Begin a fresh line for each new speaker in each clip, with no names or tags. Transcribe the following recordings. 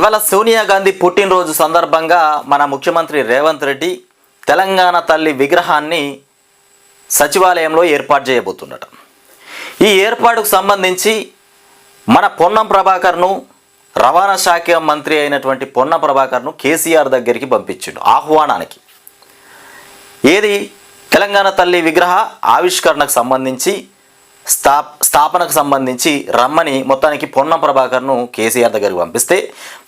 ఇవాళ సోనియా గాంధీ పుట్టినరోజు సందర్భంగా మన ముఖ్యమంత్రి రేవంత్ రెడ్డి తెలంగాణ తల్లి విగ్రహాన్ని సచివాలయంలో ఏర్పాటు చేయబోతుండట ఈ ఏర్పాటుకు సంబంధించి మన పొన్నం ప్రభాకర్ను రవాణా శాఖ మంత్రి అయినటువంటి పొన్న ప్రభాకర్ను కేసీఆర్ దగ్గరికి పంపించిండు ఆహ్వానానికి. ఏది? తెలంగాణ తల్లి విగ్రహ ఆవిష్కరణకు సంబంధించి స్థా స్థాపనకు సంబంధించి రమ్మని మొత్తానికి పొన్నం ప్రభాకర్ను కేసీఆర్ దగ్గరికి పంపిస్తే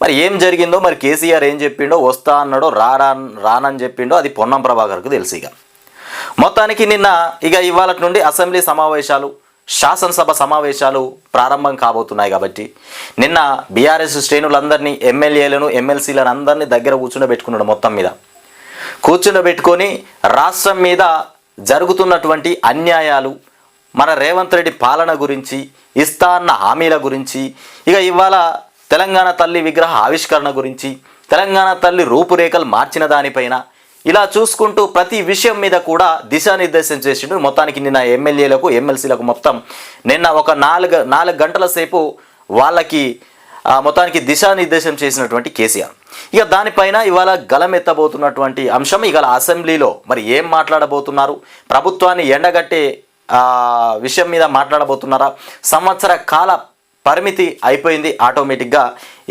మరి ఏం జరిగిందో మరి కేసీఆర్ ఏం చెప్పిండో వస్తా అన్నాడో రారా రానని చెప్పిండో అది పొన్నం ప్రభాకర్కు తెలుసు ఇక. మొత్తానికి నిన్న ఇక ఇవాళ నుండి అసెంబ్లీ సమావేశాలు శాసనసభ సమావేశాలు ప్రారంభం కాబోతున్నాయి కాబట్టి నిన్న బీఆర్ఎస్ శ్రేణులందరినీ ఎమ్మెల్యేలను ఎమ్మెల్సీలను అందరినీ దగ్గర కూర్చుండబెట్టుకున్నాడు మొత్తం మీద. కూర్చుండబెట్టుకొని రాష్ట్రం మీద జరుగుతున్నటువంటి అన్యాయాలు మన రేవంత్ రెడ్డి పాలన గురించి ఇస్తా అన్న హామీల గురించి ఇక ఇవాళ తెలంగాణ తల్లి విగ్రహ ఆవిష్కరణ గురించి తెలంగాణ తల్లి రూపురేఖలు మార్చిన దానిపైన ఇలా చూసుకుంటూ ప్రతి విషయం మీద కూడా దిశానిర్దేశం చేసిండు. మొత్తానికి నిన్న ఎమ్మెల్యేలకు ఎమ్మెల్సీలకు మొత్తం నిన్న ఒక నాలుగు నాలుగు గంటల సేపు వాళ్ళకి మొత్తానికి దిశానిర్దేశం చేసినటువంటి కేసీఆర్. ఇక దానిపైన ఇవాళ గలమెత్తబోతున్నటువంటి అంశం ఇవాళ అసెంబ్లీలో మరి ఏం మాట్లాడబోతున్నారు? ప్రభుత్వాన్ని ఎండగట్టే విషయం మీద మాట్లాడబోతున్నారా? సంవత్సర కాల పరిమితి అయిపోయింది ఆటోమేటిక్గా.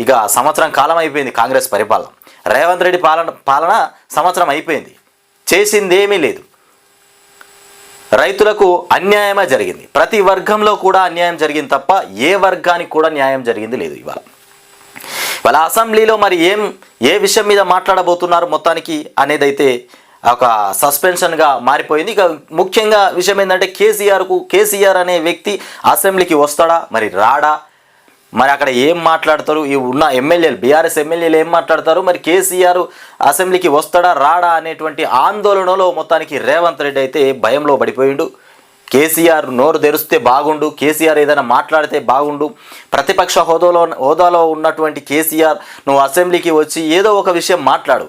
ఇక సంవత్సరం కాలం అయిపోయింది కాంగ్రెస్ పరిపాలన. రేవంత్ రెడ్డి పాలన పాలన సంవత్సరం అయిపోయింది. చేసిందేమీ లేదు. రైతులకు అన్యాయమే జరిగింది. ప్రతి వర్గంలో కూడా అన్యాయం జరిగింది తప్ప ఏ వర్గానికి కూడా న్యాయం జరిగింది లేదు ఇవాళ. వాళ్ళ అసెంబ్లీలో మరి ఏం ఏ విషయం మీద మాట్లాడబోతున్నారు మొత్తానికి అనేది అయితే ఒక సస్పెన్షన్గా మారిపోయింది. ఇక ముఖ్యంగా విషయం ఏంటంటే కేసీఆర్కు కేసీఆర్ అనే వ్యక్తి అసెంబ్లీకి వస్తాడా? మరి రాడా? మరి అక్కడ ఏం మాట్లాడతారు? ఈ ఉన్న ఎమ్మెల్యేలు బీఆర్ఎస్ ఎమ్మెల్యేలు ఏం మాట్లాడతారు? మరి కేసీఆర్ అసెంబ్లీకి వస్తాడా రాడా అనేటువంటి ఆందోళనలో మొత్తానికి రేవంత్ రెడ్డి అయితే భయంలో పడిపోయిండు. కేసీఆర్ నోరు తెరిస్తే బాగుండు. కేసీఆర్ ఏదైనా మాట్లాడితే బాగుండు. ప్రతిపక్ష హోదాలో హోదాలో ఉన్నటువంటి కేసీఆర్ నువ్వు అసెంబ్లీకి వచ్చి ఏదో ఒక విషయం మాట్లాడు.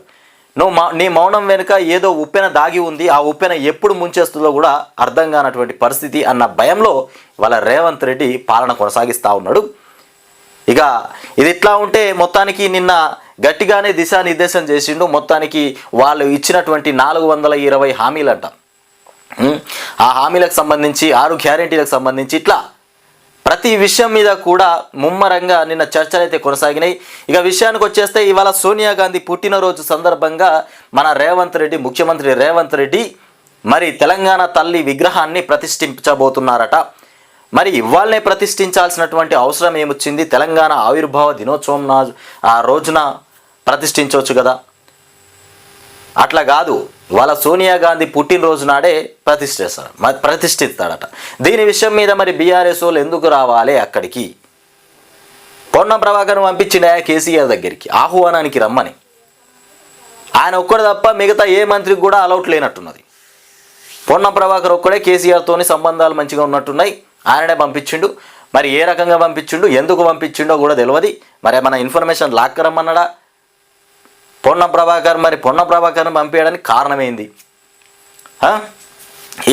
నువ్వు మా నీ మౌనం వెనుక ఏదో ఉప్పెన దాగి ఉంది ఆ ఉప్పెన ఎప్పుడు ముంచేస్తుందో కూడా అర్థం కానటువంటి పరిస్థితి అన్న భయంలో వాళ్ళ రేవంత్ రెడ్డి పాలన కొనసాగిస్తూ ఉన్నాడు. ఇక ఇది ఇట్లా ఉంటే మొత్తానికి నిన్న గట్టిగానే దిశానిర్దేశం చేసిండు. మొత్తానికి వాళ్ళు ఇచ్చినటువంటి నాలుగు వందల ఇరవై హామీలంట. ఆ హామీలకు సంబంధించి ఆరు గ్యారెంటీలకు సంబంధించి ఇట్లా ప్రతి విషయం మీద కూడా ముమ్మరంగా నిన్న చర్చలు అయితే కొనసాగినాయి. ఇక విషయానికి వచ్చేస్తే ఇవాళ సోనియా గాంధీ పుట్టినరోజు సందర్భంగా మన రేవంత్ రెడ్డి ముఖ్యమంత్రి రేవంత్ రెడ్డి మరి తెలంగాణ తల్లి విగ్రహాన్ని ప్రతిష్ఠించబోతున్నారట. మరి ఇవాళనే ప్రతిష్ఠించాల్సినటువంటి అవసరం ఏమొచ్చింది? తెలంగాణ ఆవిర్భావ దినోత్సవం నా ఆ రోజున ప్రతిష్ఠించవచ్చు కదా? అట్లా కాదు. వాళ్ళ సోనియా గాంధీ పుట్టినరోజు నాడే ప్రతిష్ఠిస్తాడు ప్రతిష్ఠిస్తాడట. దీని విషయం మీద మరి బీఆర్ఎస్ వాళ్ళు ఎందుకు రావాలి అక్కడికి? పొన్నం ప్రభాకర్ పంపించిండ కేసీఆర్ దగ్గరికి ఆహ్వానానికి రమ్మని. ఆయన ఒక్కడు తప్ప మిగతా ఏ మంత్రికి కూడా అలౌట్ లేనట్టున్నది. పొన్నం ప్రభాకర్ ఒక్కడే కేసీఆర్తోని సంబంధాలు మంచిగా ఉన్నట్టున్నాయి. ఆయననే పంపించిండు. మరి ఏ రకంగా పంపించిండు? ఎందుకు పంపించిండో కూడా తెలియదు మరి మన ఇన్ఫర్మేషన్ లాక్కరమ్మన్నాడా పొన్న ప్రభాకర్ మరి పొన్న ప్రభాకర్ని పంపించడానికి కారణమైంది?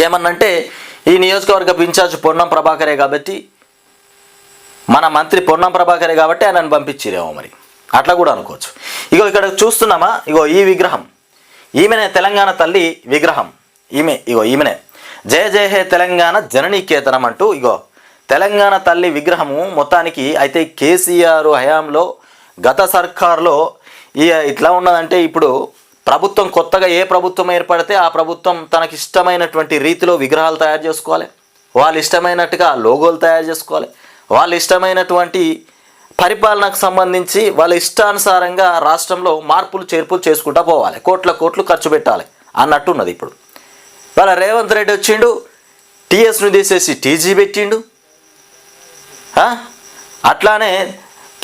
ఏమన్నంటే ఈ నియోజకవర్గ ఇన్ఛార్జ్ పొన్నం ప్రభాకరే కాబట్టి మన మంత్రి పొన్నం ప్రభాకరే కాబట్టి ఆయనను పంపించిరేమో మరి. అట్లా కూడా అనుకోవచ్చు. ఇగో ఇక్కడ చూస్తున్నామా? ఇగో ఈ విగ్రహం. ఈమెనే తెలంగాణ తల్లి విగ్రహం. ఈమె ఇగో ఈమెనే. జయ జయ హే తెలంగాణ జననీకేతనం అంటూ ఇగో తెలంగాణ తల్లి విగ్రహము మొత్తానికి అయితే కేసీఆర్ హయాంలో గత సర్కార్లో ఈ ఇట్లా ఉన్నదంటే ఇప్పుడు ప్రభుత్వం కొత్తగా ఏ ప్రభుత్వం ఏర్పడితే ఆ ప్రభుత్వం తనకి ఇష్టమైనటువంటి రీతిలో విగ్రహాలు తయారు చేసుకోవాలి. వాళ్ళు ఇష్టమైనట్టుగా లోగోలు తయారు చేసుకోవాలి. వాళ్ళు ఇష్టమైనటువంటి పరిపాలనకు సంబంధించి వాళ్ళ ఇష్టానుసారంగా రాష్ట్రంలో మార్పులు చేర్పులు చేసుకుంటా పోవాలి. కోట్ల కోట్లు ఖర్చు పెట్టాలి అన్నట్టు ఉన్నది ఇప్పుడు. వాళ్ళ రేవంత్ రెడ్డి వచ్చిండు టీఎస్ను తీసేసి టీజీ పెట్టిండు. అట్లానే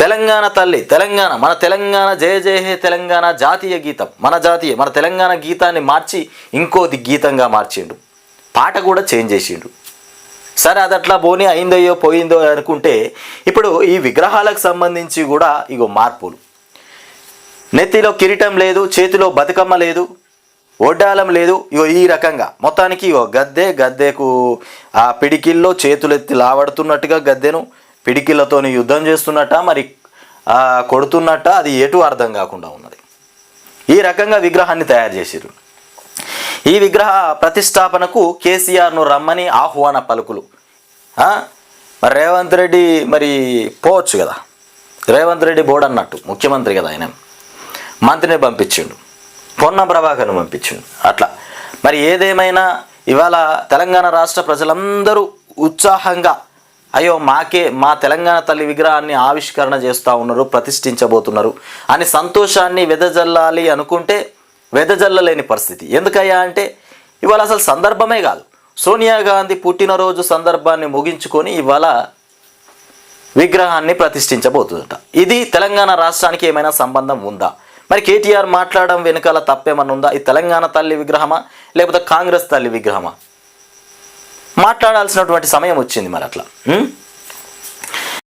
తెలంగాణ తల్లి తెలంగాణ మన తెలంగాణ జయ జయ హే తెలంగాణ జాతీయ గీతం. మన జాతీయ మన తెలంగాణ గీతాన్ని మార్చి ఇంకోది గీతంగా మార్చిండు. పాట కూడా చేంజ్ చేసిండు. సరే అది అట్లా పోనీ అయిందయ్యో పోయిందో అనుకుంటే ఇప్పుడు ఈ విగ్రహాలకు సంబంధించి కూడా ఇగో మార్పులు. నెత్తిలో కిరీటం లేదు చేతిలో బతుకమ్మ లేదు ఒడ్డాలం లేదు ఇగో ఈ రకంగా. మొత్తానికి ఇగో గద్దె గద్దెకు ఆ పిడికిల్లో చేతులెత్తి లావడుతున్నట్టుగా గద్దెను పిడికిళ్ళతోని యుద్ధం చేస్తున్నట్ట మరి కొడుతున్నట్ట అది ఎటు అర్థం కాకుండా ఉన్నది. ఈ రకంగా విగ్రహాన్ని తయారు చేసిర్రు. ఈ విగ్రహ ప్రతిష్టాపనకు కేసీఆర్ను రమ్మని ఆహ్వాన పలుకులు. మరి రేవంత్ రెడ్డి మరి పోవచ్చు కదా. రేవంత్ రెడ్డి బోర్డు అన్నట్టు ముఖ్యమంత్రి కదా ఆయన. మంత్రిని పంపించిండు. పొన్న ప్రభాకర్ను పంపించిండు. అట్లా. మరి ఏదేమైనా ఇవాళ తెలంగాణ రాష్ట్ర ప్రజలందరూ ఉత్సాహంగా అయ్యో మాకే మా తెలంగాణ తల్లి విగ్రహాన్ని ఆవిష్కరణ చేస్తూ ఉన్నారు ప్రతిష్ఠించబోతున్నారు అని సంతోషాన్ని వెదజల్లాలి అనుకుంటే వెదజల్లలేని పరిస్థితి. ఎందుకయ్యా అంటే ఇవాళ అసలు సందర్భమే కాదు. సోనియా గాంధీ పుట్టినరోజు సందర్భాన్ని ముగించుకొని ఇవాళ విగ్రహాన్ని ప్రతిష్ఠించబోతుందట. ఇది తెలంగాణ రాష్ట్రానికి ఏమైనా సంబంధం ఉందా? మరి కేటీఆర్ మాట్లాడడం వెనుకాల తప్పేమన్నా ఉందా? ఈ తెలంగాణ తల్లి విగ్రహమా? లేకపోతే కాంగ్రెస్ తల్లి విగ్రహమా? మాట్లాడాల్సినటువంటి సమయం వచ్చింది మరి అట్లా